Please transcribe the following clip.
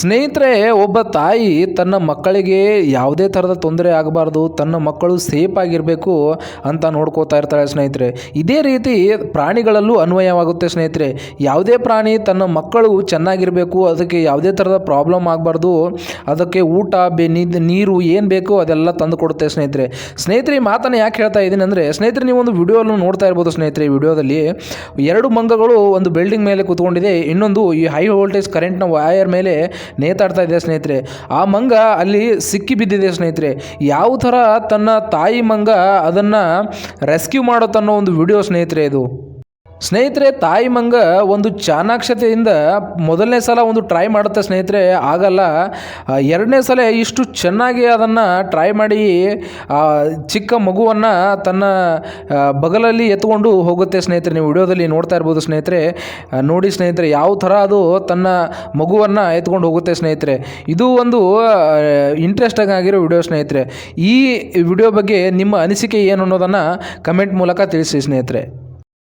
ಸ್ನೇಹಿತರೆ, ಒಬ್ಬ ತಾಯಿ ತನ್ನ ಮಕ್ಕಳಿಗೆ ಯಾವುದೇ ಥರದ ತೊಂದರೆ ಆಗಬಾರ್ದು, ತನ್ನ ಮಕ್ಕಳು ಸೇಫ್ ಆಗಿರಬೇಕು ಅಂತ ನೋಡ್ಕೋತಾ ಇರ್ತಾಳೆ ಸ್ನೇಹಿತರೆ. ಇದೇ ರೀತಿ ಪ್ರಾಣಿಗಳಲ್ಲೂ ಅನ್ವಯವಾಗುತ್ತೆ ಸ್ನೇಹಿತರೆ. ಯಾವುದೇ ಪ್ರಾಣಿ ತನ್ನ ಮಕ್ಕಳು ಚೆನ್ನಾಗಿರಬೇಕು, ಅದಕ್ಕೆ ಯಾವುದೇ ಥರದ ಪ್ರಾಬ್ಲಮ್ ಆಗಬಾರ್ದು, ಅದಕ್ಕೆ ಊಟ, ಬೆ ನೀರು ಏನು ಬೇಕೋ ಅದೆಲ್ಲ ತಂದು ಕೊಡುತ್ತೆ ಸ್ನೇಹಿತರೆ. ಸ್ನೇಹಿತರೆ, ಈ ಮಾತನ್ನು ಯಾಕೆ ಹೇಳ್ತಾ ಇದ್ದೀನಿ ಅಂದರೆ, ಸ್ನೇಹಿತರೆ ನೀವು ಒಂದು ವಿಡಿಯೋವನ್ನು ನೋಡ್ತಾ ಇರ್ಬೋದು ಸ್ನೇಹಿತರೆ, ಈ ವಿಡಿಯೋದಲ್ಲಿ. ಎರಡು ಮಂಗಗಳು ಒಂದು ಬಿಲ್ಡಿಂಗ್ ಮೇಲೆ ಕೂತ್ಕೊಂಡಿದೆ, ಇನ್ನೊಂದು ಈ ಹೈ ವೋಲ್ಟೇಜ್ ಕರೆಂಟ್ನ ವಾಯರ್ ಮೇಲೆ ನೇತಾಡ್ತಾ ಇದೆ ಸ್ನೇಹಿತರೆ. ಆ ಮಂಗ ಅಲ್ಲಿ ಸಿಕ್ಕಿ ಬಿದ್ದಿದೆ ಸ್ನೇಹಿತರೆ. ಯಾವ ಥರ ತನ್ನ ತಾಯಿ ಮಂಗ ಅದನ್ನು ರೆಸ್ಕ್ಯೂ ಮಾಡುತ್ತನ್ನೋ ಒಂದು ವಿಡಿಯೋ ಸ್ನೇಹಿತರೆ ಇದು. ಸ್ನೇಹಿತರೆ, ತಾಯಿ ಮಂಗ ಒಂದು ಚಾಣಾಕ್ಷತೆಯಿಂದ ಮೊದಲನೇ ಸಲ ಒಂದು ಟ್ರೈ ಮಾಡುತ್ತೆ ಸ್ನೇಹಿತರೆ, ಆಗಲ್ಲ. ಎರಡನೇ ಸಲ ಇಷ್ಟು ಚೆನ್ನಾಗಿ ಅದನ್ನು ಟ್ರೈ ಮಾಡಿ ಚಿಕ್ಕ ಮಗುವನ್ನು ತನ್ನ ಬಗಲಲ್ಲಿ ಎತ್ಕೊಂಡು ಹೋಗುತ್ತೆ ಸ್ನೇಹಿತರೆ. ನೀವು ವಿಡಿಯೋದಲ್ಲಿ ನೋಡ್ತಾ ಇರ್ಬೋದು ಸ್ನೇಹಿತರೆ. ನೋಡಿ ಸ್ನೇಹಿತರೆ, ಯಾವ ಥರ ಅದು ತನ್ನ ಮಗುವನ್ನು ಎತ್ಕೊಂಡು ಹೋಗುತ್ತೆ ಸ್ನೇಹಿತರೆ. ಇದು ಒಂದು ಇಂಟ್ರೆಸ್ಟಾಗಿ ಆಗಿರೋ ವಿಡಿಯೋ ಸ್ನೇಹಿತರೆ. ಈ ವಿಡಿಯೋ ಬಗ್ಗೆ ನಿಮ್ಮ ಅನಿಸಿಕೆ ಏನು ಅನ್ನೋದನ್ನು ಕಮೆಂಟ್ ಮೂಲಕ ತಿಳಿಸಿ ಸ್ನೇಹಿತರೆ.